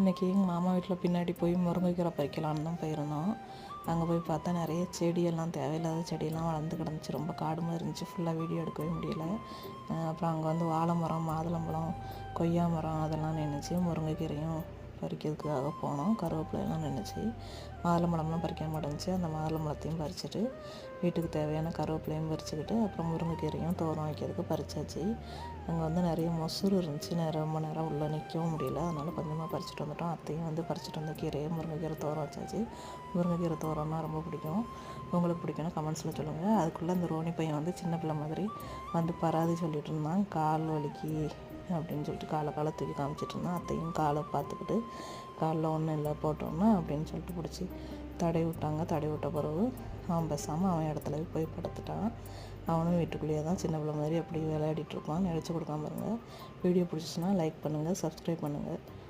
இன்றைக்கி எங்கள் மாமா வீட்டில் பின்னாடி போய் முருங்கைக்கீரை பறிக்கலான்னு தான் போயிருந்தோம். அங்கே போய் பார்த்தா நிறைய செடியெல்லாம் தேவையில்லாத செடியெல்லாம் வளர்ந்து கிடந்துச்சு. ரொம்ப காடு மாதிரி இருந்துச்சு ஃபுல்லாக வீடியோ எடுக்கவே முடியல. அப்புறம் அங்கே வந்து வாழை மரம் மாதுளம்பழம் கொய்யா மரம் அதெல்லாம் நின்றுச்சு முருங்கைக்கீரையும் பறிக்கிறதுக்காக போனோம். கருவேப்பிலையெல்லாம் நின்றுச்சு மாதுளம்பழம்லாம் பறிக்க மாட்டேங்குச்சு அந்த மாதுளம்பழத்தையும் பறிச்சுட்டு வீட்டுக்கு தேவையான கருவேப்பிலையும் பறிச்சுக்கிட்டு அப்புறம் முருங்கைக்கீரையும் தோரம் வைக்கிறதுக்கு பறிச்சாச்சு. அங்கே வந்து நிறைய மொசூர் இருந்துச்சு. நேரம் ரொம்ப நேரம் உள்ளே நிற்கவும் முடியல. அதனால் கொஞ்சமாக பறிச்சுட்டு வந்துட்டோம். அத்தையும் வந்து பறிச்சுட்டு வந்த கீரையை முருங்கைக்கீரை தோரம் வச்சாச்சு. முருங்கைக்கீரை தோரம்னா ரொம்ப பிடிக்கும். உங்களுக்கு பிடிக்கும்னா கமெண்ட்ஸில் சொல்லுங்கள் அதுக்குள்ளே அந்த ரோனி பையன் வந்து சின்ன பிள்ளை மாதிரி வந்து பராதி சொல்லிட்டு இருந்தான். கால் வலிக்கு. அப்படின்னு சொல்லிட்டு காலை காலை தூக்கி காமிச்சிட்டு இருந்தான். அத்தையும் காலை பார்த்துக்கிட்டு காலில் ஒன்றும் இல்லை போட்டோன்னா அப்படின்னு சொல்லிட்டு பிடிச்சி தடை விட்டாங்க. தடை விட்ட பிறகு அவன் பேசாமல் அவன் இடத்துல போய் படுத்துட்டான். அவனும் வீட்டுக்குள்ளேயே தான் சின்ன பிள்ளை மாதிரி அப்படி விளையாடிட்டு இருப்பான். நினச்சி கொடுக்காம இருங்க. வீடியோ பிடிச்சிச்சின்னா லைக் பண்ணுங்கள் சப்ஸ்கிரைப் பண்ணுங்கள்